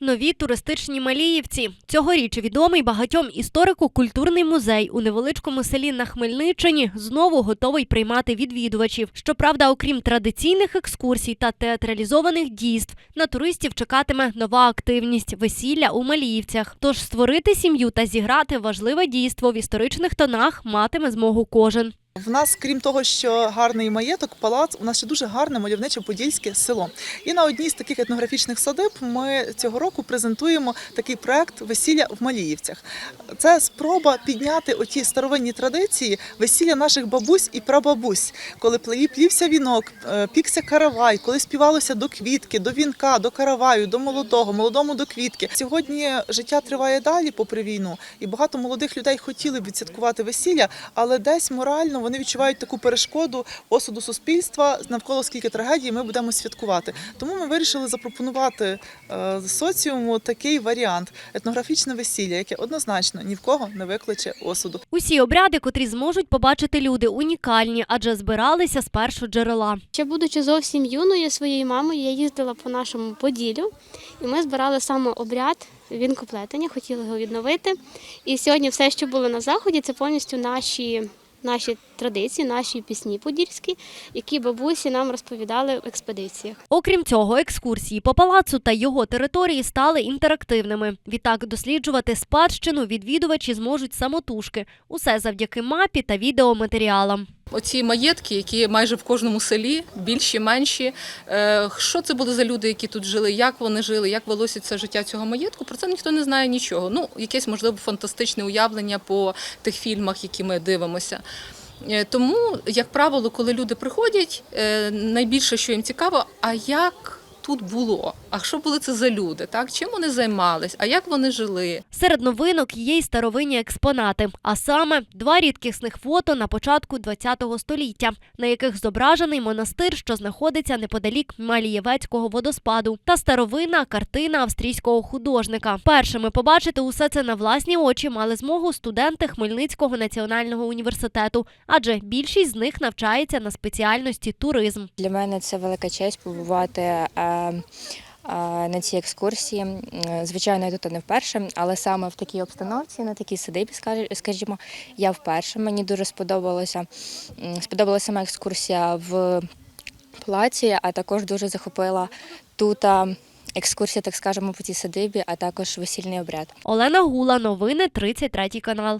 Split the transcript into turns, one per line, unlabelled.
Нові туристичні Маліївці. Цьогоріч відомий багатьом історико-культурний музей у невеличкому селі на Хмельниччині знову готовий приймати відвідувачів. Щоправда, окрім традиційних екскурсій та театралізованих дійств, на туристів чекатиме нова активність весілля у Маліївцях. Тож створити сім'ю та зіграти важливе дійство в історичних тонах матиме змогу кожен.
В нас, крім того, що гарний маєток, палац, у нас ще дуже гарне мальовниче подільське село. І на одній з таких етнографічних садиб ми цього року презентуємо такий проект Весілля в Маліївцях. Це спроба підняти оті старовинні традиції весілля наших бабусь і прабабусь, коли плівся вінок, е, пікся каравай, коли співалося до квітки, до вінка, до караваю, до молодого, молодому до квітки. Сьогодні життя триває далі, попри війну, і багато молодих людей хотіли б відсвяткувати весілля, але десь морально вони відчувають таку перешкоду осуду суспільства навколо скільки трагедій ми будемо святкувати. Тому ми вирішили запропонувати е, соціуму такий варіант етнографічне весілля, яке однозначно ні в кого не викличе осуду.
Усі обряди, котрі зможуть побачити люди, унікальні, адже збиралися з першого джерела.
Ще будучи зовсім юною своєю мамою, я їздила по нашому Поділлю, і ми збирали саме обряд вінкоплетення, хотіли його відновити. І сьогодні все, що було на заході, це повністю наші, наші традиції, наші пісні подільські, які бабусі нам розповідали в експедиціях.
Окрім цього, екскурсії по палацу та його території стали інтерактивними. Відтак досліджувати спадщину відвідувачі зможуть самотужки. Усе завдяки мапі та відеоматеріалам.
Оці маєтки, які майже в кожному селі, більші, менші. Е, Що це були за люди, які тут жили, як вони жили, як велося це життя цього маєтку? Про це ніхто не знає нічого. Ну, якесь можливо фантастичне уявлення по тих фільмах, які ми дивимося. Е, Тому, як правило, коли люди приходять, е, найбільше, що їм цікаво, а як тут було? А що були це за люди? Так, чим вони займались? А як вони жили?
Серед новинок є й старовинні експонати, а саме два рідкісних фото на початку ХХ століття, на яких зображений монастир, що знаходиться неподалік Малієвецького водоспаду, та старовинна картина австрійського художника. Першими побачити усе це на власні очі мали змогу студенти Хмельницького національного університету, адже більшість з них навчається на спеціальності туризм.
Для мене це велика честь побувати е, на цій екскурсії. Звичайно, я тут не вперше, але саме в такій обстановці, на такій садибі, скажімо, я вперше. Мені дуже сподобалося. Сподобалася сама екскурсія в плаці, а також дуже захопила тут екскурсія, так скажемо, по цій садибі, а також весільний обряд.
Олена Гула, новини 33 канал.